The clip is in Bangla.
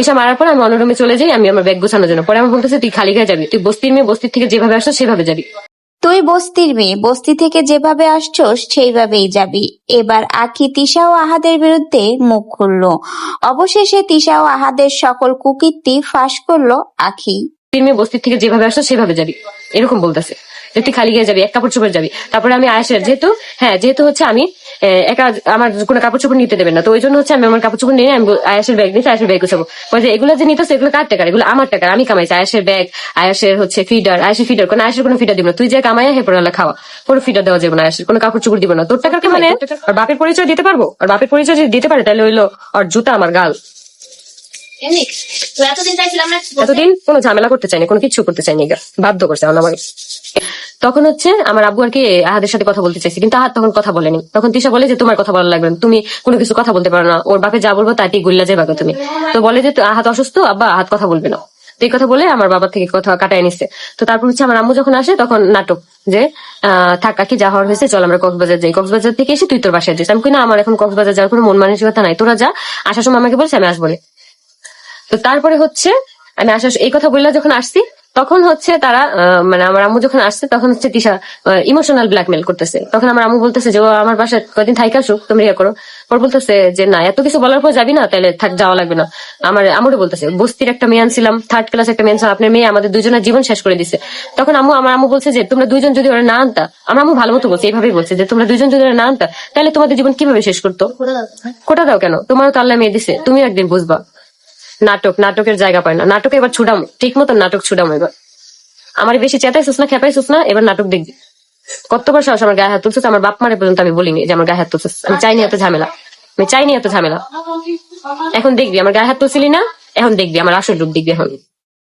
তিশা মারার পর আমি অন্যরুমে চলে যাই আমি আমার ব্যাগ গোছানোর জন্য। পরে আমার বলতেছে তুই খালি গায়ে যাবি তুই বস্তির মেয়ে বস্তির থেকে যেভাবে আসছো সেভাবে যাবি। তুই বস্তির মেয়ে বস্তি থেকে যেভাবে আসছস সেইভাবেই যাবি। এবার আখি তিশা ও আহাদের বিরুদ্ধে মুখ খুলল। অবশেষে তিশা ও আহাদের সকল কুকীর্তি ফাঁস করল আখি। মেয়ে বস্তির থেকে যেভাবে আসছো সেভাবে যাবি এরকম বলতেছে। তুই খালি গিয়ে যাবি এক কাপড় চোপড় যাবি। তারপরে আমি আয়েসের যেহেতু হ্যাঁ যেহেতু হচ্ছে আমি একা আমার কোনো কাপড় চোপড় নিতে দেবেন না। তো ওই জন্য হচ্ছে আমি আমার কাপড় চোপড় নিয়ে আমি আয়েসের ব্যাগ নিতে আয়েসের ব্যাগ গুছাবো বলছে এগুলো যে নিতেছে এগুলো কার টাকার? এগুলো আমার টাকার আমি কামাইছি। আয়েসের ব্যাগ আয়েসের হচ্ছে ফিডার আয়েসের ফিডার কোনো আয়েসের কোনো ফিডার দিব না। তুই যে কামাইয়া হে পড়ালে খাওয়া কোনো ফিডার দেওয়া যাবে না আয়েসের কোনো কাপড় চোপড় দিব না। তোর টাকার কি মানে? আর বাপের পরিচয় দিতে পারব? আর বাপের পরিচয় যদি দিতে পারে তাহলে হইল আর জুতা আমার গাল। তো এতদিন কোনো ঝামেলা করতে চাইনি কোনো কিছু করতে চাইনি। বাধ্য করছে আমাকে তখন হচ্ছে আমার আব্বু আর কি আহাদের সাথে কথা বলতে চাইছে, কিন্তু আহাদ তখন কথা বলেনি। তখন তিশা বলে যে, তোমার কথা বলা লাগবে তুমি কোনো কিছু কথা বলতে পারো না, ওর বাপে যা বলব তাই গুল্লা যাবে তুমি। তো বলে যে আহাত অসুস্থ, আব্বা আহাত কথা বলবে না। তো এই কথা বলে আমার বাবা থেকে কথা কাটায় নিচ্ছে তো তারপর হচ্ছে আমার আম্মু যখন আসে, তখন নাটক যে, আহ, থাক কাকি যা হওয়ার হয়েছে, চল আমরা কক্সবাজার যাই। কক্সবাজার থেকে এসে তুই তোর বাসায় যাস। আমি কিনা আমার এখন কক্সবাজার যাওয়ার কোনো মন মানসিকতা নাই। তোরা যা, আসার সময় আমাকে বলছে আমি আসব। তো তারপরে হচ্ছে, আমি আসার এই কথা বললাম যখন আসছি তখন হচ্ছে তারা আহ, মানে আমার আম্মু যখন আসছে তখন হচ্ছে তিশা ইমোশনাল ব্ল্যাকমেল করতেছে। তখন আমার আম্মু বলতেছে যে ও আমার বাসায় কদিন থাইকা আসুক তুমি ইয়ে করো। পর বলতেছে যে না এত কিছু বলার পর যাবি না তাহলে থাক যাওয়া লাগবে না। আমার আমুরে বলতেছে বস্তির একটা মেয়ে আনছিলাম থার্ড ক্লাস একটা মেয়ে আনছিলাম আপনার মেয়ে আমাদের দুজনের জীবন শেষ করে দিছে। তখন আম্মু আমার আম্মু বলছে যে তোমরা দুইজন যদি ওরা না আনতা আমার আম্মু ভালো মতো বলছে এইভাবেই বলছে যে তোমরা দুজন যদি ওরা না আনতা তাহলে তোমাদের জীবন কীভাবে শেষ করতো? কোটা দাও। কেন? তোমারও তো আল্লাহ মেয়ে দিছে তুমি একদিন বুঝবা। নাটক, নাটকের জায়গা পায় না। নাটকে এবার ছুটাম ঠিক মতো নাটক ছুটাম এবার। আমার বেশি চেতাইছিস না খেপাইছিস না, এবার নাটক দেখবি। কতবার সাহস আমার গায়ে হাত তুলছিস, আমার বাপ মারে পর্যন্ত আমি বলিনি যে আমার গায়ে হাত তুলছিস। আমি চাইনি এত ঝামেলা। আমি চাইনি এত ঝামেলা। এখন দেখবি, আমার গায়ে হাত তুলছিলি না, এখন দেখবি, আমার আসল রূপ দেখবি এখন।